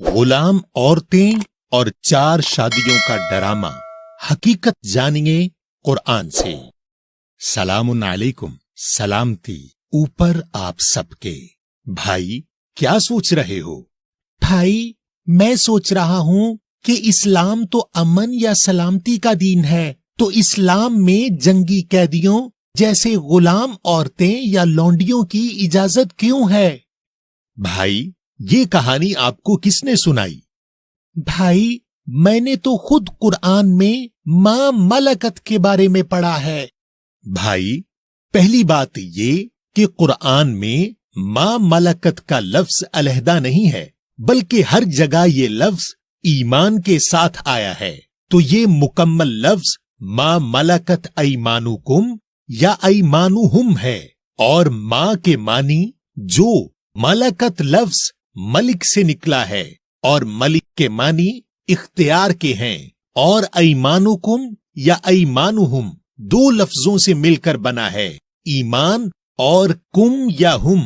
गुलाम औरतें और चार शादियों का डरामा। हकीकत जानिए कुरान से। सलामुन अलैकुम। सलामती ऊपर आप सबके। भाई, क्या सोच रहे हो? भाई, मैं सोच रहा हूँ कि इस्लाम तो अमन या सलामती का दीन है तो इस्लाम में जंगी कैदियों जैसे गुलाम औरतें या लौंडियों की इजाज़त क्यों है? भाई ये कहानी आपको किसने सुनाई? भाई, मैंने तो खुद कुरान में माँ मलकत के बारे में पढ़ा है। भाई, पहली बात ये कि कुरान में माँ मलकत का लफ्ज अलहदा नहीं है, बल्कि हर जगह ये लफ्ज ईमान के साथ आया है। तो ये मुकम्मल लफ्ज माँ मलकत ऐमानुकुम या ऐमानुहुम है, और माँ के मानी जो मलकत लफ्ज मलिक से निकला है और मलिक के मानी इख्तियार के हैं और ऐमानुकुम या ऐमानुहुम दो लफ्जों से मिलकर बना है, ईमान और कुम या हुम,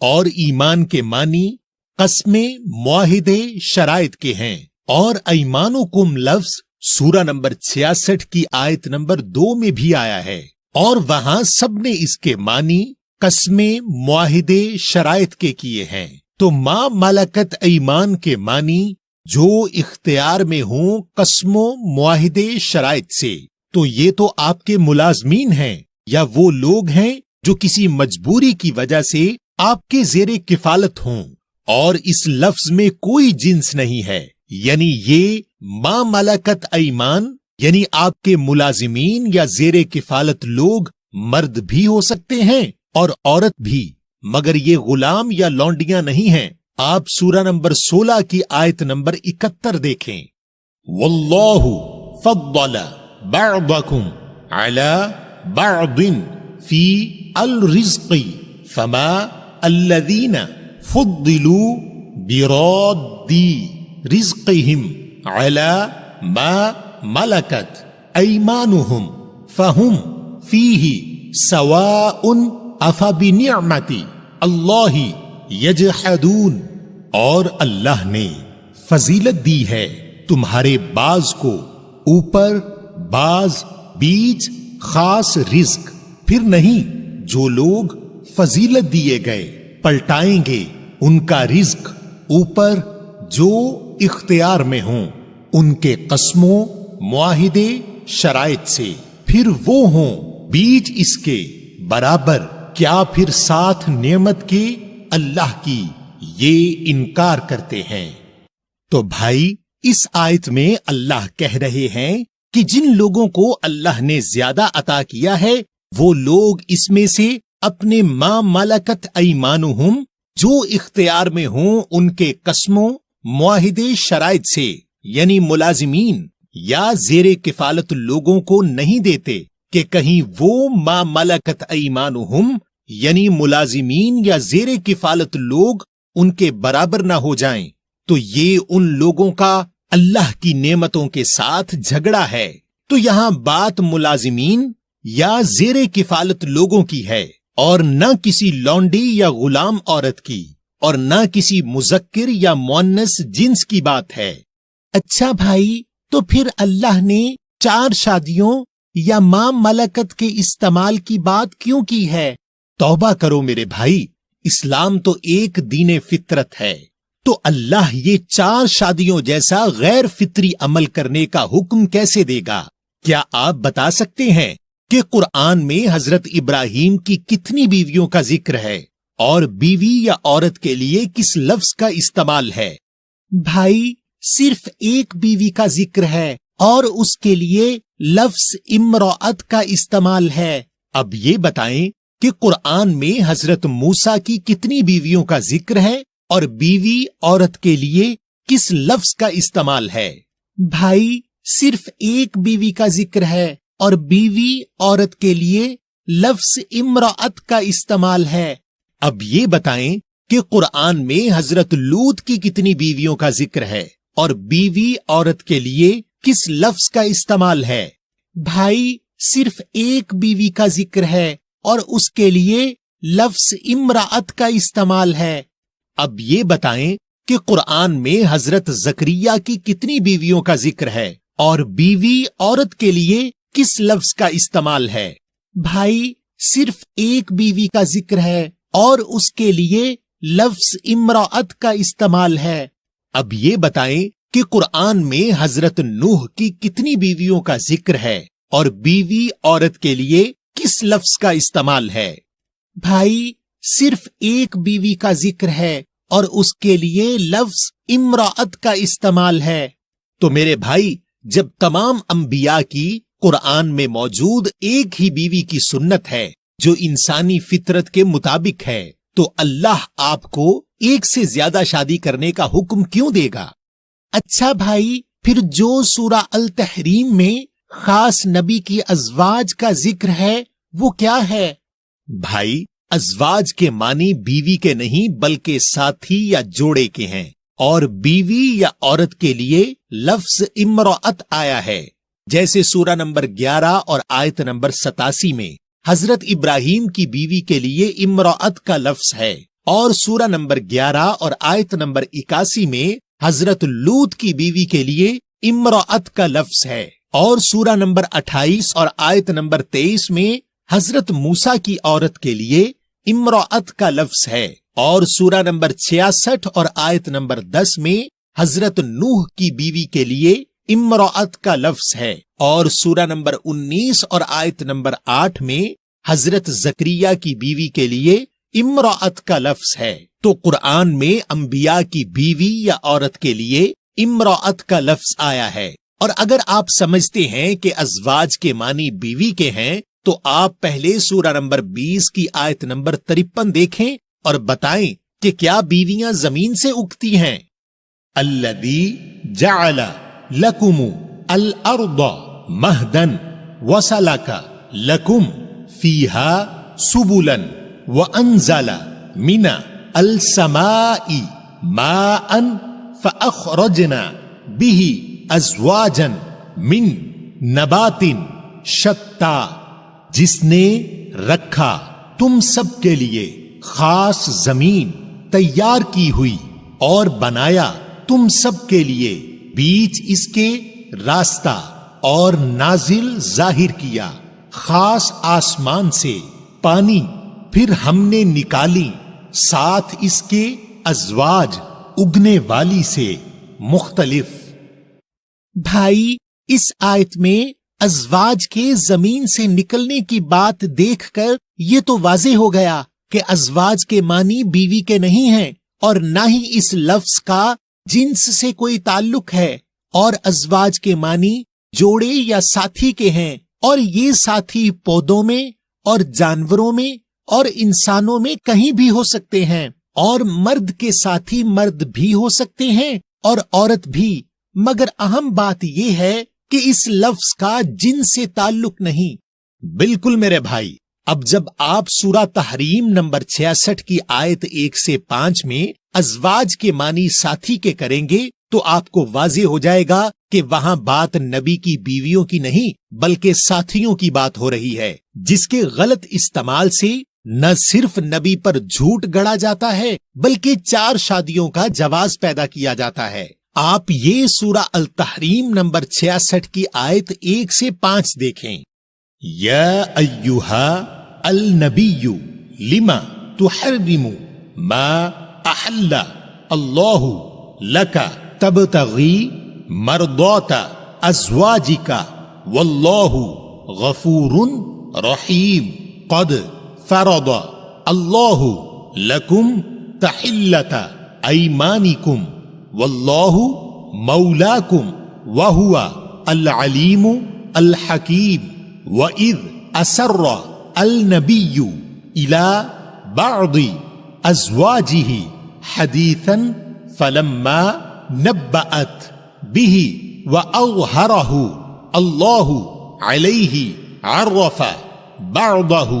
और ईमान के मानी कस्में मुआहिदे शराइत के हैं, और ऐमानुकुम लफ्ज सूरा नंबर छियासठ की आयत नंबर दो में भी आया है, और वहाँ सबने इसके मानी कस्में मुआहिदे शराइत के किए हैं। तो माँ मलकत ईमान के मानी, जो इख्तियार में हों कस्मों मुआहिदे शराइत से। तो ये तो आपके मुलाजमीन हैं, या वो लोग हैं, जो किसी मजबूरी की वजह से आपके जेरे किफालत हों, और इस लफ्ज में कोई जिन्स नहीं है। यानी ये माँ मलकत ईमान यानी आपके मुलाजिमीन या जेरे किफालत लोग मर्द भी हो सकते हैं और औरत भी। मगर ये गुलाम या लौंडियाँ नहीं हैं। आप सूरा नंबर 16 की आयत नंबर 71 देखें। वल्लाहु फद्दल बअदकुम अला बअदिन फ़ी अल रिज़्क़ी फमा अल्लज़ीना फुद्दिलू बिरद्दी रिज़्क़िहिम अला मा मलकत ऐमानुहुम फहुम फीही सवाउन अफबिनियमती अल्लाह यजहदून। और अल्लाह ने फजीलत दी है तुम्हारे बाज को ऊपर, बाज, बीज, खास रिस्क फिर नहीं, जो लोग फजीलत दिए गए, पलटाएँगे, उनका रिस्क ऊपर, जो इख्तियार में हों, उनके कस्मों, मुआहिदे, शराइत से। फिर वो हों, बीज इसके बराबर। क्या फिर साथ नेमत के अल्लाह की? ये इनकार करते हैं। तो भाई, इस आयत में अल्लाह कह रहे हैं कि जिन लोगों को अल्लाह ने ज़्यादा अता किया है, वो लोग इसमें से अपने माँ मलकत ईमानुहुम जो इख्तियार में हों, उनके कस्मों, मुआहिदे शराइत से, यानी मुलाजिमीन, या जेर किफालत लोगों को नहीं देते कि कहीं वो माँ मलकत ईमानुहुम यानी मुलाजिमीन या जेर किफालत लोग उनके बराबर ना हो जाएँ, तो ये उन लोगों का अल्लाह की नेमतों के साथ झगड़ा है। तो यहाँ बात मुलाजिमीन या जेर किफालत लोगों की है और न किसी लौंडी या गुलाम औरत की और न किसी मुजक्किर या मोनस जिन्स की बात है। अच्छा भाई तो फिर अल्लाह ने चार शादियों या माँ मलकत के इस्तेमाल की बात क्यों की है? तौबा करो मेरे भाई, इस्लाम तो एक दीन फितरत है। तो अल्लाह ये चार शादियों जैसा गैर फितरी अमल करने का हुक्म कैसे देगा? क्या आप बता सकते हैं कि कुरान में हज़रत इब्राहिम की कितनी बीवियों का ज़िक्र है? और बीवी या औरत के लिए किस लफ्ज का इस्तेमाल है? भाई, सिर्फ़ एक बीवी का ज़िक्र है और उसके लिए लफ्ज इमरात का इस्तेमाल है। अब ये बताएँ कि कुरान में हज़रत मूसा की कितनी बीवियों का ज़िक्र है और बीवी औरत के लिए किस लफ्ज का इस्तेमाल है? भाई, सिर्फ़ एक बीवी का ज़िक्र है और बीवी औरत के लिए लफ्ज इमरात का इस्तेमाल है। अब ये बताएँ कि कुरान में हज़रत लूत की कितनी बीवियों का ज़िक्र है और बीवी औरत के लिए किस लफ्ज का इस्तेमाल है? भाई, सिर्फ़ एक बीवी का ज़िक्र है और उसके लिए लफ्स इमरात का इस्तेमाल है। अब ये बताएँ कि कुरान में हज़रत जकरिया की कितनी बीवियों का ज़िक्र है और बीवी औरत के लिए किस लफ्ज का इस्तेमाल है। भाई, सिर्फ़ एक बीवी का ज़िक्र है और उसके लिए लफ्ज इमराअत का इस्तेमाल है। अब ये बताएँ कि कुरान में हज़रत नूह की कितनी बीवियों का ज़िक्र है और बीवी औरत के लिए किस लफ्ज का इस्तेमाल है? भाई, सिर्फ़ एक बीवी का ज़िक्र है और उसके लिए लफ्ज इमराअत का इस्तेमाल है। तो मेरे भाई, जब तमाम अंबिया की कुरान में मौजूद एक ही बीवी की सुन्नत है, जो इंसानी फितरत के मुताबिक है तो अल्लाह आपको एक से ज़्यादा शादी करने का हुक्म क्यों देगा? अच्छा भाई, फिर जो सूरा अल तहरीम में खास नबी की अजवाज का ज़िक्र है, वो क्या है? भाई, अजवाज के मानी बीवी के नहीं, बल्कि साथी या जोड़े के हैं। और बीवी या औरत के लिए लफ्ज इमरात आया है, जैसे सूरा नंबर 11 और आयत नंबर सतासी में। हज़रत इब्राहिम की बीवी के लिए इमरात का लफ्ज है। और सूरा नंबर 11 और आयत नंबर इक्यासी में हज़रत लूत की बीवी के लिए इमरात का लफ्ज है। और सूरा नंबर 28 और आयत नंबर 23 में हज़रत मूसा की औरत के लिए इमरात का लफ्ज है। और सूरा नंबर छियासठ और आयत नंबर 10 में हज़रत नूह की बीवी के लिए इमरात का लफ्ज है। और सूरा नंबर 19 और आयत नंबर 8 में हज़रत जकरिया की बीवी के लिए इमरात का लफ्ज है। तो कुरान में अंबिया की बीवी या औरत के लिए इमरात का लफ्ज आया है। और अगर आप समझते हैं कि अजवाज के मानी बीवी के हैं तो आप पहले सूरा नंबर 20 की आयत नंबर तिरपन देखें और बताएँ कि क्या बीवियाँ ज़मीन से उगती हैं। अल्लदी जाला लकुमु अल अर्द महदन वसलका लकुम फीहा सुबुलन व अनजला मिना अल समाई माअन फअखरजना बिही अजवाजन मिन नबातिन शत्ता जिसने रखा तुम सब के लिए खास ज़मीन तैयार की हुई और बनाया तुम सब के लिए बीच इसके रास्ता और नाजिल ज़ाहिर किया खास आसमान से पानी फिर हमने निकाली साथ इसके अजवाज उगने वाली से मुख्तलिफ़ भाई, इस आयत में अजवाज के ज़मीन से निकलने की बात देखकर ये तो वाजे हो गया कि अजवाज के मानी बीवी के नहीं हैं और न ही इस लफ्ज का जिन्स से कोई ताल्लुक है और अजवाज के मानी जोड़े या साथी के हैं और ये साथी पौधों में और जानवरों में और इंसानों में कहीं भी हो सकते हैं और मर्द के साथी मर्द भी हो सकते हैं और औरत भी। मगर अहम बात यह है कि इस लफ्ज का जिन से ताल्लुक नहीं। बिल्कुल मेरे भाई, अब जब आप सूरा तहरीम नंबर छियासठ की आयत एक से पाँच में अजवाज के मानी साथी के करेंगे तो आपको वाजे हो जाएगा कि वहाँ बात नबी की बीवियों की नहीं, बल्कि साथियों की बात हो रही है, जिसके गलत इस्तेमाल से न सिर्फ़ नबी पर झूठ गढ़ा जाता है, बल्कि चार शादियों का जवाब पैदा किया जाता है। आप ये सूरा अल तहरीम नंबर छियासठ की आयत एक से पाँच देखें। अल नबीयु लिमा तुहर्रिमु मा अहल्ला अल्लाहु लका तबतगी मरदौता अजवाजिका वल्लाहु गफूर रहीम कद फरद अल्लाहु लकुम तहिल्लता ऐमानिकुम। वल्लाहु मौलाकुम वहुआ अल अलीम अल हकीम व इद असर अल नबीयु इला बादी अजवाजिही हदीथन फलम्मा नब्बअत बिही व अवहरहु अल्लाहु अलैहि अरफ बादहु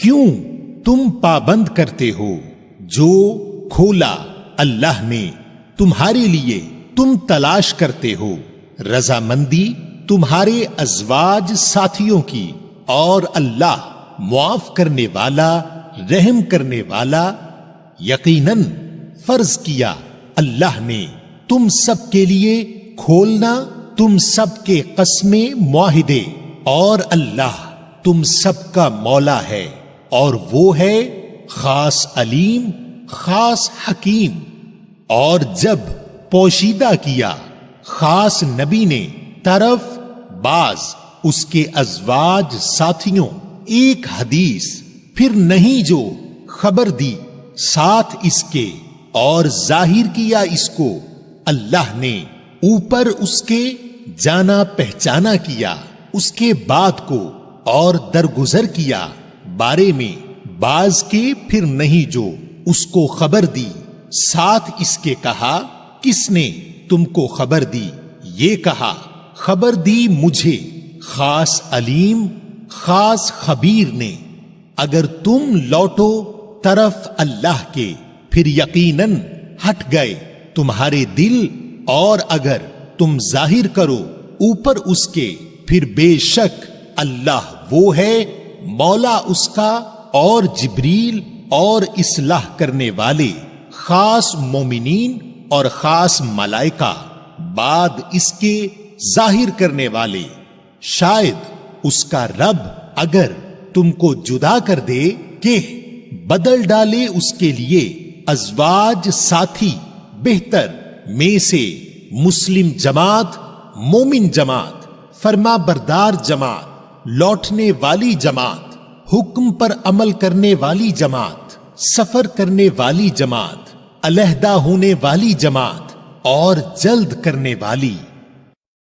क्यों तुम पाबंद करते हो जो खोला अल्लाह ने? तुम्हारे लिए तुम तलाश करते हो, रजामंदी तुम्हारे अजवाज साथियों की, और अल्लाह मुआफ करने वाला, रहम करने वाला, यकीनन फ़र्ज़ किया अल्लाह ने। तुम सब के लिए खोलना, तुम सबके कस्में मुआहिदे, और अल्लाह तुम सबका मौला है। और वो है खास अलीम, खास हकीम। और जब पोशीदा किया, खास नबी ने तरफ़ बाज उसके अजवाज साथियों, एक हदीस, फिर नहीं जो खबर दी, साथ इसके और ज़ाहिर किया इसको, अल्लाह ने ऊपर उसके जाना पहचाना किया, उसके बाद को और दरगुजर किया। बारे में बाज के फिर नहीं जो उसको खबर दी। साथ इसके कहा, किसने तुमको खबर दी? ये कहा, खबर दी मुझे, खास अलीम, खास खबीर ने। अगर तुम लौटो तरफ़ अल्लाह के, फिर यकीनन हट गए तुम्हारे दिल, और अगर तुम ज़ाहिर करो ऊपर उसके, फिर बेशक अल्लाह वो है मौला उसका और जिब्रील और इसलाह करने वाले, खास मोमिनीन और खास मलाइका, बाद इसके ज़ाहिर करने वाले। शायद उसका रब अगर तुमको जुदा कर दे के बदल डाले उसके लिए अजवाज साथी, बेहतर में से मुस्लिम जमात, मोमिन जमात फरमा बरदार जमात। लौटने वाली जमात, हुक्म पर अमल करने वाली जमात, सफ़र करने वाली जमात, अलहदा होने वाली जमात और जल्द करने वाली।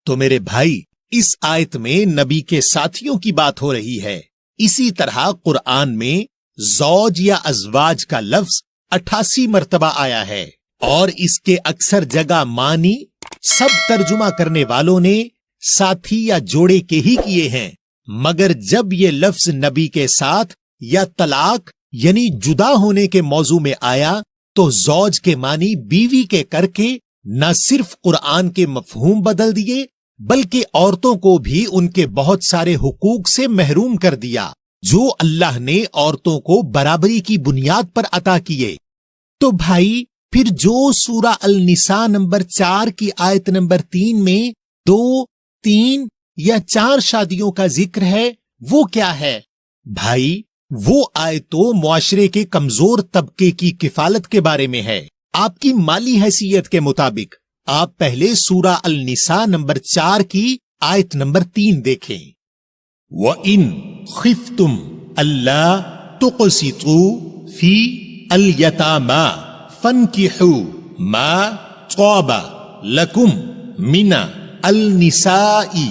तो मेरे भाई, इस आयत में नबी के साथियों की बात हो रही है। इसी तरह कुरान में जौज या अजवाज का लफ्ज अठासी मरतबा आया है और इसके अक्सर जगह मानी सब तर्जुमा करने वालों ने साथी या जोड़े के ही किए हैं। मगर जब ये लफ्ज नबी के साथ या तलाक, यानी जुदा होने के मौजू में आया तो जौज के मानी बीवी के करके न सिर्फ़ कुरान के मफहूम बदल दिए, बल्कि औरतों को भी उनके बहुत सारे हुकूक से महरूम कर दिया, जो अल्लाह ने औरतों को बराबरी की बुनियाद पर अता किए। तो भाई, फिर जो सूरा अल निसा नंबर चार की आयत नंबर तीन में दो, तीन या चार शादियों का ज़िक्र है, वो क्या है? भाई, वो आय तो मुआशरे के कमज़ोर तबके की किफालत के बारे में है। आपकी माली हैसियत के मुताबिक, आप पहले सूरा अल निसा नंबर चार की आयत नंबर तीन देखें। व इन खिफ तुम अल्लाह तुकसितु फ़ी अल यतामा फन की हु मा तौबा लकुम मिना अल निसाई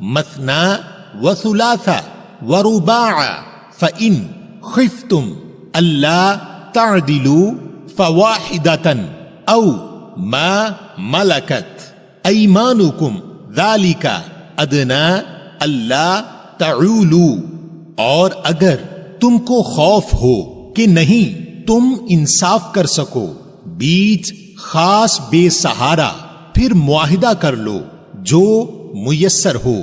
मथना व सुलासा व रुबा फ़इन अल्लाह तादिलू फवाहिदतन औ मा मलकत ऐमानुकुम दालिका अदना अल्लाह तऊलू और अगर तुमको खौफ हो कि नहीं तुम इंसाफ कर सको बीच खास बेसहारा फिर मुआहिदा कर लो जो मुयसर हो।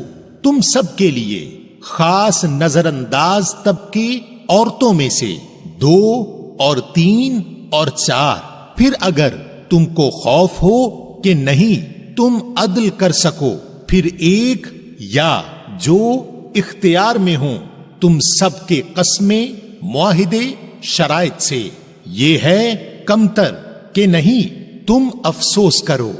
तुम सब के लिए खास नजरअंदाज तबके औरतों में से दो और तीन और चार। फिर अगर तुमको खौफ हो कि नहीं, तुम अदल कर सको। फिर एक या जो इख्तियार में हो, तुम सबके कस्मे मुआहिदे शराइत से। ये है कमतर के नहीं, तुम अफसोस करो।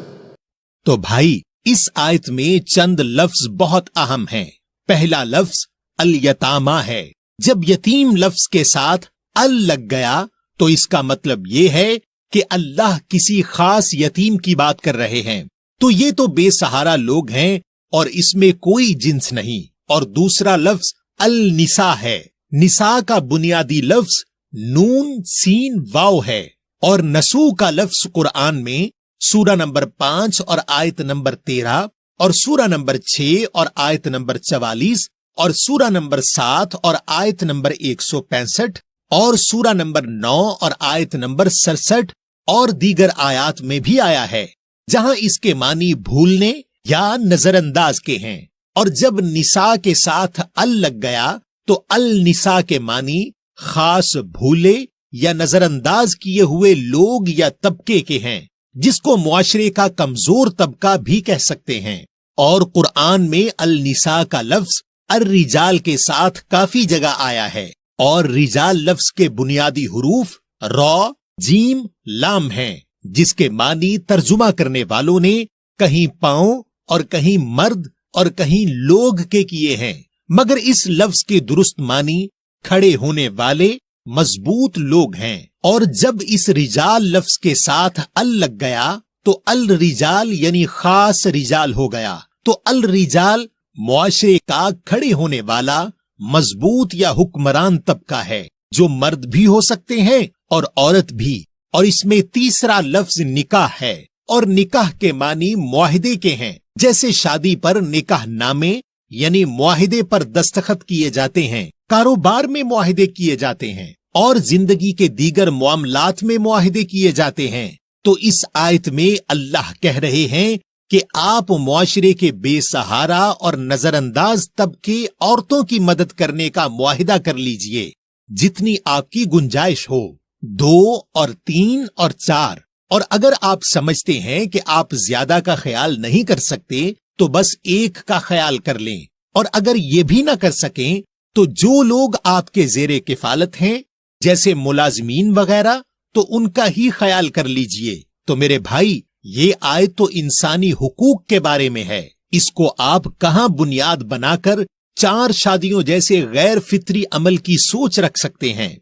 तो भाई इस आयत में चंद लफ्ज बहुत अहम हैं। पहला लफ्ज अल यतामा है। जब यतीम लफ्ज के साथ अल लग गया तो इसका मतलब ये है कि अल्लाह किसी खास यतीम की बात कर रहे हैं। तो ये तो बेसहारा लोग हैं और इसमें कोई जिन्स नहीं। और दूसरा लफ्ज अल निसा है। निसा का बुनियादी लफ्ज, नून, सीन, वाव है। और नसू का लफ्ज कुरान में सूरा नंबर पाँच और आयत नंबर तेरह और सूरा नंबर छह और आयत नंबर चवालीस और सूरा नंबर सात और आयत नंबर एक सौ पैंसठ और सूरा नंबर नौ और आयत नंबर सड़सठ और दीगर आयात में भी आया है, जहाँ इसके मानी भूलने या नजरअंदाज के हैं। और जब निसा के साथ अल लग गया तो अल निसा के मानी खास भूले या नजरअंदाज किए हुए लोग या तबके के हैं। जिसको मुआशरे का कमज़ोर तबका भी कह सकते हैं। और कुरान में अल निसा का लफ्ज अर रिजाल के साथ काफ़ी जगह आया है। और रिजाल लफ्ज के बुनियादी हरूफ रॉ, जीम, लाम हैं, जिसके मानी तर्जुमा करने वालों ने कहीं पाओ और कहीं मर्द और कहीं लोग के किए हैं। मगर इस लफ्ज के दुरुस्त मानी खड़े होने वाले मज़बूत लोग हैं। और जब इस रिजाल लफ्ज के साथ अल लग गया तो अल रिजाल यानी खास रिजाल हो गया। तो अल रिजाल मुआशरे का खड़े होने वाला, मज़बूत या हुक्मरान तबका है, जो मर्द भी हो सकते हैं और औरत भी। और इसमें तीसरा लफ्ज निकाह है। और निकाह के मानी मुआहिदे के हैं। जैसे शादी पर निकाह नामे, यानी मुआहिदे पर दस्तखत किए जाते हैं। कारोबार में मुआहिदे किए जाते हैं और ज़िंदगी के दीगर मामलात में मुआहिदे किए जाते हैं। तो इस आयत में अल्लाह कह रहे हैं कि आप मुआशरे के बेसहारा और नजरअंदाज तबके औरतों की मदद करने का मुआहिदा कर लीजिए। जितनी आपकी गुंजाइश हो, दो और तीन और चार। और अगर आप समझते हैं कि आप ज़्यादा का ख्याल नहीं कर सकते तो बस एक का ख्याल कर लें। और अगर ये भी ना कर सकें तो जो लोग आपके जेरे किफालत हैं, जैसे मुलाजमीन वगैरह तो उनका ही ख्याल कर लीजिए। तो मेरे भाई, ये आय तो इंसानी हुकूक के बारे में है। इसको आप कहाँ बुनियाद बनाकर चार शादियों जैसे गैर फित्री अमल की सोच रख सकते हैं?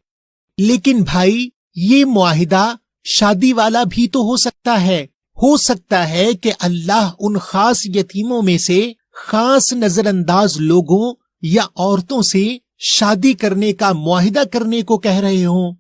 लेकिन भाई, ये मुआहिदा शादी वाला भी तो हो सकता है। हो सकता है कि अल्लाह उन खास यतीमों में से खास नजरअंदाज लोगों या औरतों से शादी करने का मुआहिदा करने को कह रहे हो?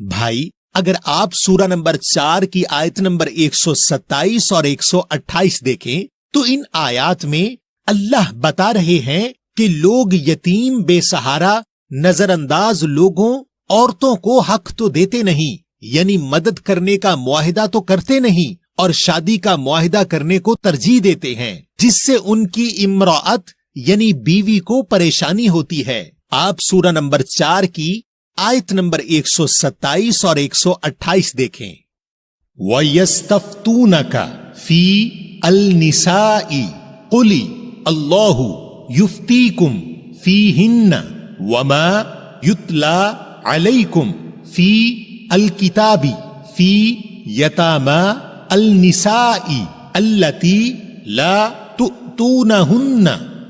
भाई, अगर आप सूरा नंबर चार की आयत नंबर 127 और 128 देखें तो इन आयात में अल्लाह बता रहे हैं कि लोग यतीम, बेसहारा, नजरअंदाज लोगों, औरतों को हक तो देते नहीं, यानी मदद करने का मुआहिदा तो करते नहीं और शादी का मुआहिदा करने को तरजीह देते हैं, जिससे उनकी इमरात यानी बीवी को परेशानी होती है। आप सूरा नंबर चार की आयत नंबर 127 और 128 देखें। वयस्तफ्तून का फ़ी अल निसाई कुली, अल्लाहु युफ्तीकुम फ़ी हिन्न वमा युतला अलैकुम फ़ी अल किताबी फ़ी यतामा अल निसाई अल्लती ला तुतूनहुन्न।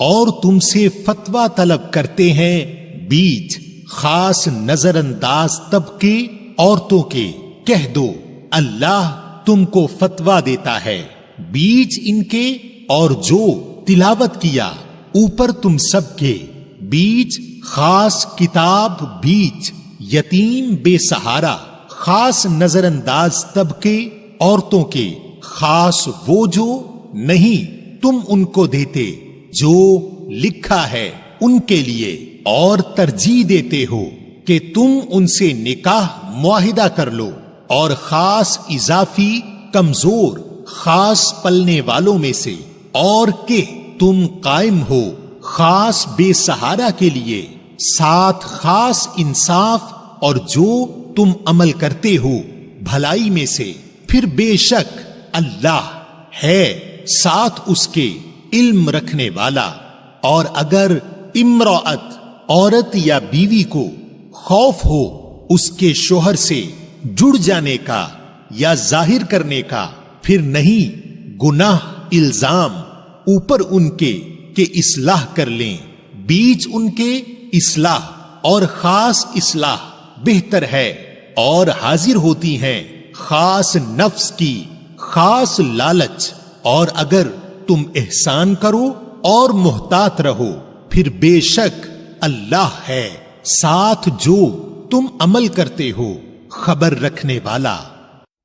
और तुमसे फतवा तलब करते हैं बीच खास नजरअंदाज तबके औरतों के। कह दो, अल्लाह तुमको फतवा देता है। बीच इनके और जो तिलावत किया, ऊपर तुम सबके। बीच खास किताब, बीच यतीम बेसहारा, खास नजरअंदाज तबके औरतों के। खास वो जो नहीं तुम उनको देते। जो लिखा है, उनके लिए और तरजीह देते हो कि तुम उनसे निकाह मुआहिदा कर लो और खास इजाफी कमज़ोर, खास पलने वालों में से और के तुम कायम हो खास बेसहारा के लिए, साथ खास इंसाफ और जो तुम अमल करते हो भलाई में से। फिर बेशक अल्लाह है, साथ उसके इल्म रखने वाला और अगर इमरात, औरत या बीवी को खौफ हो, उसके शोहर से जुड़ जाने का या ज़ाहिर करने का फिर नहीं, गुनाह, इल्ज़ाम ऊपर उनके के इसलाह कर लें। बीच उनके इसलाह और खास इसलाह बेहतर है और हाजिर होती हैं खास नफ्स की खास लालच। और अगर तुम एहसान करो और मोहतात रहो। फिर बेशक अल्लाह है, साथ जो तुम अमल करते हो, खबर रखने वाला।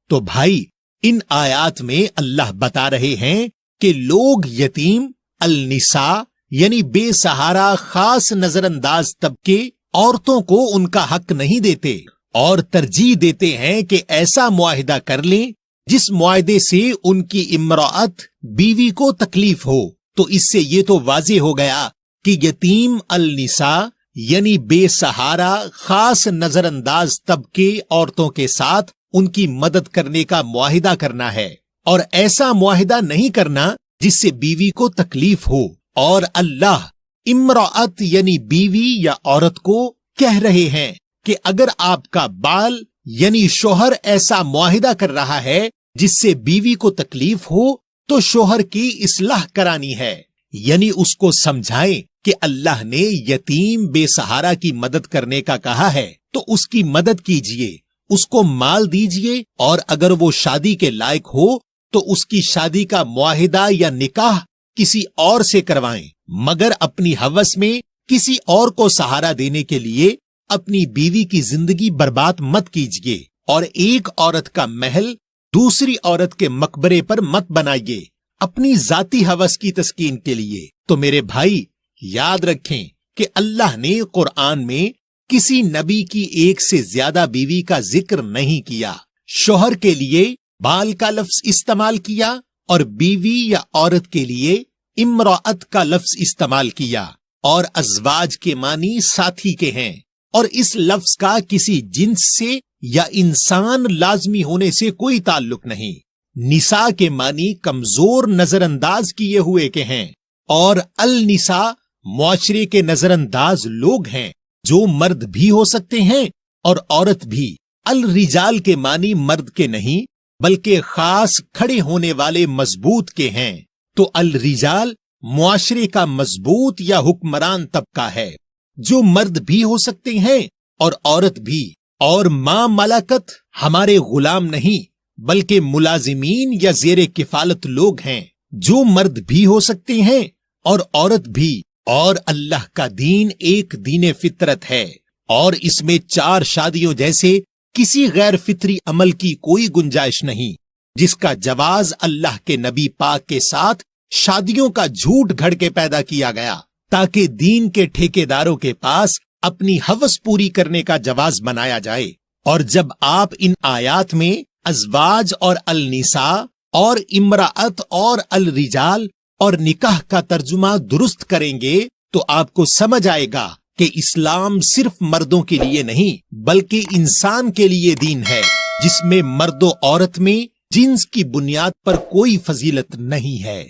तो भाई, इन आयात में अल्लाह बता रहे हैं कि लोग यतीम, अलनिसा, यानी बेसहारा, खास नजरअंदाज तबके, औरतों को उनका हक नहीं देते और तरजीह देते हैं कि ऐसा मुआहिदा कर लें जिस मुआदे से उनकी इमरात बीवी को तकलीफ़ हो तो इससे ये तो वाजे हो गया कि यतीम अलनिसा, यानी बेसहारा, खास नजरअंदाज तबके औरतों के साथ उनकी मदद करने का मुआहिदा करना है। और ऐसा मुआहिदा नहीं करना जिससे बीवी को तकलीफ़ हो। और अल्लाह, इमरात यानी बीवी या औरत को कह रहे हैं कि अगर आपका बाल यानी शोहर ऐसा मुआहिदा कर रहा है, जिससे बीवी को तकलीफ़ हो तो शोहर की इसलाह करानी है। यानी उसको समझाएँ कि अल्लाह ने यतीम बेसहारा की मदद करने का कहा है तो उसकी मदद कीजिए, उसको माल दीजिए, और अगर वो शादी के लायक हो तो उसकी शादी का मुआहिदा या निकाह किसी और से करवाएँ, मगर अपनी हवस में किसी और को सहारा देने के लिए अपनी बीवी की ज़िंदगी बर्बाद मत कीजिए और एक औरत का महल दूसरी औरत के मकबरे पर मत बनाइए अपनी जाति हवस की तस्कीन के लिए। तो मेरे भाई, याद रखें कि अल्लाह ने कुरान में किसी नबी की एक से ज़्यादा बीवी का ज़िक्र नहीं किया। शोहर के लिए बाल का लफ्ज इस्तेमाल किया और बीवी या औरत के लिए इमरात का लफ्ज इस्तेमाल किया। और अजवाज के मानी साथी के हैं। और इस लफ्ज का किसी जिन्स से या इंसान लाजमी होने से कोई ताल्लुक नहीं। निसा के मानी कमज़ोर नजरअंदाज किए हुए के हैं और अल निसा मुआशरे के नजरअंदाज लोग हैं, जो मर्द भी हो सकते हैं और औरत भी। अल रिजाल के मानी मर्द के नहीं, बल्कि खास खड़े होने वाले मज़बूत के हैं। तो अल रिजाल मुआशरे का मज़बूत या हुक्मरान तबका है। जो मर्द भी हो सकते हैं और औरत भी। और माँ मलाकत हमारे गुलाम नहीं, बल्कि मुलाजिमीन या जेर किफालत लोग हैं। जो मर्द भी हो सकते हैं और औरत भी। और अल्लाह का दीन एक दीन फितरत है। और इसमें चार शादियों जैसे किसी गैर फितरी अमल की कोई गुंजाइश नहीं, जिसका जवाज अल्लाह के नबी पाक के साथ शादियों का झूठ घड़ के पैदा किया गया। ताकि दीन के ठेकेदारों के पास अपनी हवस पूरी करने का जवाज बनाया जाए। और जब आप इन आयात में अजवाज और अलनिसा और इमरात और अल रिजाल और निकाह का तर्जुमा दुरुस्त करेंगे तो आपको समझ आएगा कि इस्लाम सिर्फ़ मर्दों के लिए नहीं, बल्कि इंसान के लिए दीन है, जिसमें मर्दो औरत में जिन्स की बुनियाद पर कोई फजीलत नहीं है।